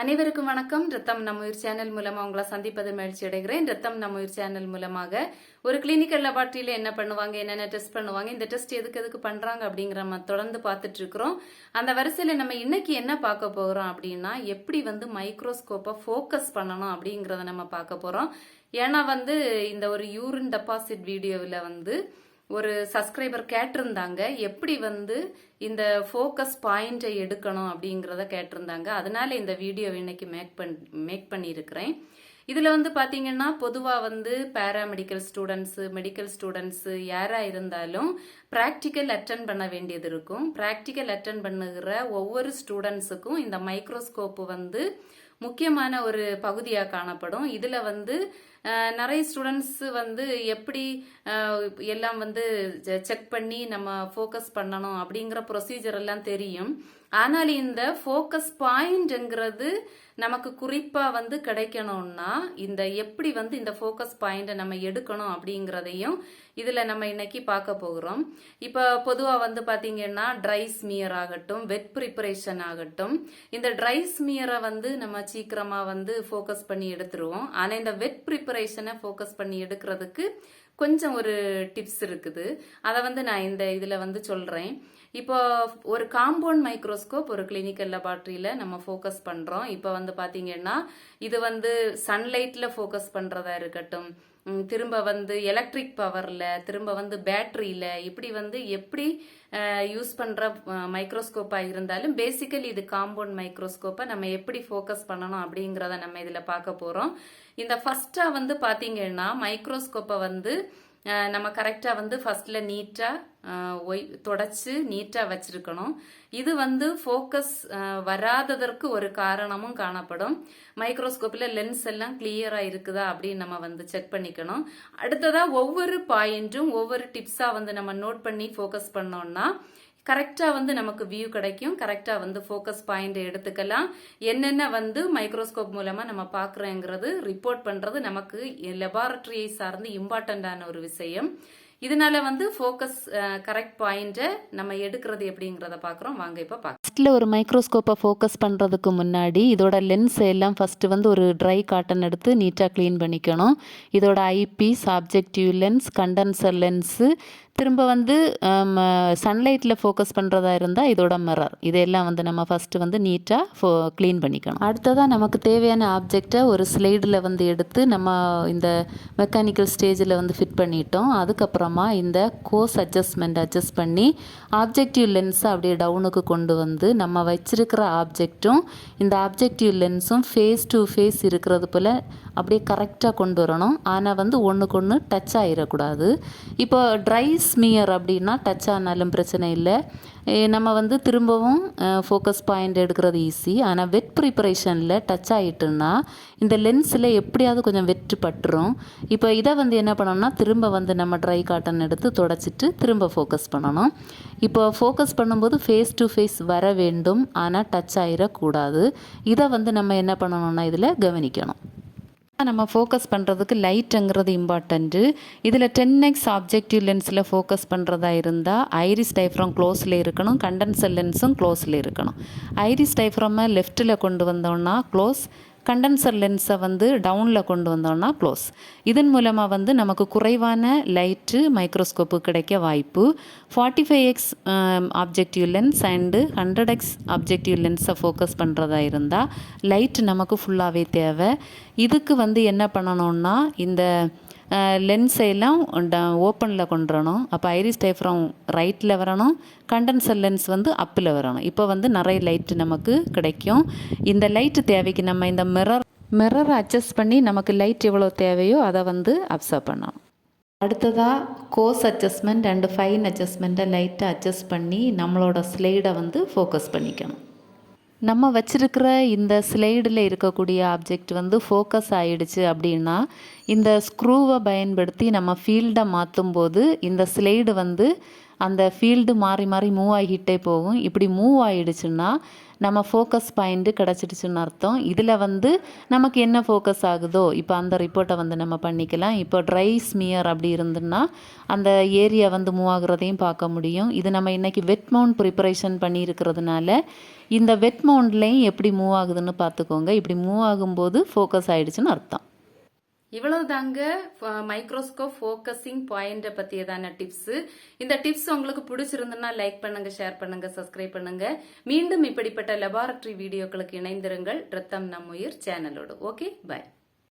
அனைவருக்கும் வணக்கம். ரத்தம் நம்ம உயிர் சேனல் மூலமா உங்களை சந்திப்பது மகிழ்ச்சி அடைகிறேன். ரத்தம் நம்ம உயிர் சேனல் மூலமாக ஒரு கிளினிக்கல் லெபார்ட்டரியில என்ன பண்ணுவாங்க என்னென்ன டெஸ்ட் பண்ணுவாங்க இந்த டெஸ்ட் எதுக்கு எதுக்கு பண்றாங்க அப்படிங்கிற நம்ம தொடர்ந்து பார்த்துட்டு இருக்கிறோம். அந்த வரிசையில நம்ம இன்னைக்கு என்ன பார்க்க போறோம் அப்படின்னா எப்படி வந்து மைக்ரோஸ்கோப்பை ஃபோக்கஸ் பண்ணணும் அப்படிங்கறத நம்ம பார்க்க போறோம். ஏன்னா வந்து இந்த ஒரு யூரின் டெபாசிட் வீடியோவில் வந்து ஒரு சப்ஸ்கிரைபர் கேட்டிருந்தாங்க எப்படி வந்து இந்த ஃபோக்கஸ் பாயிண்டை எடுக்கணும் அப்படிங்கிறத கேட்டிருந்தாங்க. அதனால இந்த வீடியோ இன்னைக்கு மேக் பண் மேக் பண்ணியிருக்கிறேன். இதில் வந்து பார்த்தீங்கன்னா பொதுவாக வந்து பேராமெடிக்கல் ஸ்டூடெண்ட்ஸு மெடிக்கல் ஸ்டூடெண்ட்ஸு யாராக இருந்தாலும் ப்ராக்டிக்கல் அட்டன் பண்ண வேண்டியது இருக்கும். ப்ராக்டிக்கல் அட்டன் பண்ணுகிற ஒவ்வொரு ஸ்டூடெண்ட்ஸுக்கும் இந்த மைக்ரோஸ்கோப்பு வந்து முக்கியமான ஒரு பகுதியாக காணப்படும். இதில் வந்து நிறைய ஸ்டூடெண்ட்ஸ் வந்து எப்படி எல்லாம் வந்து செக் பண்ணி நம்ம ஃபோக்கஸ் பண்ணணும் அப்படிங்கிற ப்ரொசீஜர் எல்லாம் தெரியும். ஆனால் இந்த ஃபோக்கஸ் பாயிண்ட்ங்கிறது நமக்கு குறிப்பாக வந்து கிடைக்கணும்னா இந்த எப்படி வந்து இந்த ஃபோக்கஸ் பாயிண்ட்டை நம்ம எடுக்கணும் அப்படிங்கிறதையும் இதில் நம்ம இன்னைக்கு பார்க்க போகிறோம். இப்போ பொதுவாக வந்து பார்த்தீங்கன்னா ட்ரை ஸ்மியர் ஆகட்டும் வெட் ப்ரிப்பரேஷன் ஆகட்டும் இந்த ட்ரை ஸ்மியரை வந்து நம்ம சீக்கிரமாக வந்து ஃபோக்கஸ் பண்ணி எடுத்துருவோம். ஆனால் இந்த வெட் ப்ரிப்பரேஷனை ஃபோக்கஸ் பண்ணி எடுக்கிறதுக்கு கொஞ்சம் ஒரு டிப்ஸ் இருக்குது. அதை வந்து நான் இந்த இதில் வந்து சொல்கிறேன் இப்போ ஒரு காம்பவுண்ட் மைக்ரோஸ்கோப் ஒரு கிளினிக்கல் லெபார்ட்ரியில் நம்ம ஃபோக்கஸ் பண்ணுறோம் இப்போ வந்து பார்த்தீங்கன்னா இது வந்து சன்லைட்டில் ஃபோக்கஸ் பண்ணுறதா இருக்கட்டும் திரும்ப வந்து எலக்ட்ரிக் பவரில் திரும்ப வந்து பேட்டரியில் இப்படி வந்து எப்படி யூஸ் பண்ணுற மைக்ரோஸ்கோப்பாக இருந்தாலும் பேசிக்கலி இது காம்பவுண்ட் மைக்ரோஸ்கோப்பை நம்ம எப்படி ஃபோக்கஸ் பண்ணணும் அப்படிங்கிறத நம்ம இதில் பார்க்க போகிறோம் இந்த ஃபஸ்ட்டாக வந்து பார்த்தீங்கன்னா மைக்ரோஸ்கோப்பை வந்து நம்ம கரெக்டாக வந்து ஃபஸ்ட்டில் நீட்டாக ஒய் தொடச்சி நீட்டாக வச்சிருக்கணும். இது வந்து ஃபோக்கஸ் வராததற்கு ஒரு காரணமும் காணப்படும். மைக்ரோஸ்கோப்பில் லென்ஸ் எல்லாம் கிளியராக இருக்குதா அப்படின்னு நம்ம வந்து செக் பண்ணிக்கணும். அடுத்ததாக ஒவ்வொரு பாயிண்ட்டும் ஒவ்வொரு டிப்ஸாக வந்து நம்ம நோட் பண்ணி ஃபோக்கஸ் பண்ணோம்னா கரெக்டாக வந்து நமக்கு வியூ கிடைக்கும். கரெக்டாக வந்து ஃபோக்கஸ் பாயிண்ட் எடுத்துக்கலாம். என்னென்ன வந்து மைக்ரோஸ்கோப் மூலமாக நம்ம பார்க்குறோங்கிறது ரிப்போர்ட் பண்ணுறது நமக்கு லெபார்டரியை சார்ந்து இம்பார்ட்டண்ட்டான ஒரு விஷயம். இதனால வந்து ஃபோக்கஸ் கரெக்ட் பாயிண்ட்டை நம்ம எடுக்கிறது எப்படிங்கிறத பார்க்குறோம் வாங்க இப்போ பார்க்கலாம் ஃபஸ்ட்டில் ஒரு மைக்ரோஸ்கோப்பை ஃபோக்கஸ் பண்ணுறதுக்கு முன்னாடி இதோட லென்ஸ் எல்லாம் ஃபஸ்ட்டு வந்து ஒரு ட்ரை காட்டன் எடுத்து நீட்டாக க்ளீன் பண்ணிக்கணும். இதோட eyepiece objective lens condenser lens திரும்ப வந்து சன்லைட்டில் ஃபோக்கஸ் பண்ணுறதா இருந்தால் இதோட மிரர் இதெல்லாம் வந்து நம்ம ஃபஸ்ட்டு வந்து நீட்டாக ஃபோ க்ளீன் பண்ணிக்கணும். அடுத்ததாக நமக்கு தேவையான ஆப்ஜெக்டை ஒரு ஸ்லைடில் வந்து எடுத்து நம்ம இந்த மெக்கானிக்கல் ஸ்டேஜில் வந்து ஃபிட் பண்ணிட்டோம். அதுக்கப்புறமா இந்த கோர்ஸ் அட்ஜஸ்ட்மெண்ட் அட்ஜஸ்ட் பண்ணி ஆப்ஜெக்டிவ் லென்ஸை அப்படியே டவுனுக்கு கொண்டு வந்து நம்ம வச்சிருக்கிற ஆப்ஜெக்ட்டும் இந்த ஆப்ஜெக்டிவ் லென்ஸும் ஃபேஸ் டு ஃபேஸ் இருக்கிறது போல் அப்படியே கரெக்டாக கொண்டு வரணும். ஆனால் வந்து ஒன்றுக்கு ஒன்று டச் ஆகிடக்கூடாது இப்போ ட்ரை ஸ்மியர் அப்படின்னா டச் ஆனாலும் பிரச்சனை இல்லை. நம்ம வந்து திரும்பவும் ஃபோக்கஸ் பாயிண்ட் எடுக்கிறது ஈஸி ஆனால் வெட் ப்ரிப்பரேஷனில் டச் ஆகிட்டுன்னா இந்த லென்ஸில் எப்படியாவது கொஞ்சம் வெற்று பட்டுரும். இப்போ இதை வந்து என்ன பண்ணணும்னா திரும்ப வந்து நம்ம ட்ரை காட்டன் எடுத்து தொடச்சிட்டு திரும்ப ஃபோக்கஸ் பண்ணணும். இப்போ ஃபோக்கஸ் பண்ணும்போது ஃபேஸ் டு ஃபேஸ் வர வேண்டும். ஆனால் டச் ஆகிடக்கூடாது இதை வந்து நம்ம என்ன பண்ணணும்னா இதில் கவனிக்கணும். நம்ம ஃபோக்கஸ் பண்ணுறதுக்கு லைட்டுங்கிறது இம்பார்ட்டண்ட்டு இதில் டென் எக்ஸ் ஆப்ஜெக்டிவ் லென்ஸில் ஃபோக்கஸ் பண்ணுறதா இருந்தால் ஐரிஸ் டைஃப்ரம் க்ளோஸில் இருக்கணும் கண்டென்சர் லென்ஸும் க்ளோஸில் இருக்கணும். ஐரிஸ் டைஃப்ரமை லெஃப்ட்டில் கொண்டு வந்தோன்னா க்ளோஸ் கண்டென்சர் லென்ஸை வந்து டவுனில் கொண்டு வந்தோம்னா க்ளோஸ். இதன் மூலமாக வந்து நமக்கு குறைவான லைட்டு மைக்ரோஸ்கோப்பு கிடைக்க வாய்ப்பு. Forty five X objective lens and hundred X objective லென்ஸை focus பண்ணுறதா இருந்தால் லைட் நமக்கு ஃபுல்லாகவே தேவை. இதுக்கு வந்து என்ன பண்ணணும்னா இந்த லென்ஸை எல்லாம் ஓப்பனில் கொண்டு வரணும். அப்போ ஐரிஸ் டைஃப்ரம் ரைட்டில் வரணும். கண்டென்சர் லென்ஸ் வந்து அப்பில் வரணும். இப்போ வந்து நிறைய லைட்டு நமக்கு கிடைக்கும். இந்த லைட்டு தேவைக்கு நம்ம இந்த மிரர் மிரரை அட்ஜஸ்ட் பண்ணி நமக்கு லைட் எவ்வளோ தேவையோ அதை வந்து அப்சர்வ் பண்ணணும். அடுத்ததாக கோர்ஸ் அட்ஜஸ்ட்மெண்ட் அண்டு ஃபைன் அட்ஜஸ்ட்மெண்ட்டை லைட்டை அட்ஜஸ்ட் பண்ணி நம்மளோட ஸ்லைடை வந்து ஃபோக்கஸ் பண்ணிக்கணும். நம்ம வச்சிருக்கிற இந்த ஸ்லைடில் இருக்கக்கூடிய ஆப்ஜெக்ட் வந்து ஃபோக்கஸ் ஆகிடுச்சு அப்படின்னா இந்த ஸ்க்ரூவை பயன்படுத்தி நம்ம ஃபீல்டை மாற்றும் போது இந்த ஸ்லைடு வந்து அந்த ஃபீல்டு மாறி மாறி மூவ் ஆகிட்டே போகும். இப்படி மூவ் ஆகிடுச்சுன்னா நம்ம ஃபோக்கஸ் பாயிண்ட்டு கிடச்சிடுச்சுன்னு அர்த்தம். இதில் வந்து நமக்கு என்ன ஃபோக்கஸ் ஆகுதோ இப்போ அந்த ரிப்போர்ட்டை வந்து நம்ம பண்ணிக்கலாம். இப்போ ட்ரை ஸ்மியர் அப்படி இருந்துன்னா அந்த ஏரியா வந்து மூவ் ஆகுறதையும் பார்க்க முடியும். இது நம்ம இன்றைக்கி வெட் மவுண்ட் ப்ரிப்பரேஷன் பண்ணியிருக்கிறதுனால இந்த வெட் மவுண்ட்லேயும் எப்படி மூவ் ஆகுதுன்னு பார்த்துக்கோங்க. இப்படி மூவ் ஆகும்போது ஃபோக்கஸ் ஆகிடுச்சுன்னு அர்த்தம். இவ்வளவு தாங்க மைக்ரோஸ்கோப் ஃபோக்கஸிங் பாயிண்ட பத்தியதான டிப்ஸ் இந்த டிப்ஸ் உங்களுக்கு பிடிச்சிருந்துன்னா லைக் பண்ணுங்க ஷேர் பண்ணுங்க சப்ஸ்கிரைப் பண்ணுங்க. மீண்டும் இப்படிப்பட்ட லெபார்டரி வீடியோக்களுக்கு இணைந்திருங்கள். ரத்தம் நம்முயிர் சேனலோடு ஓகே பை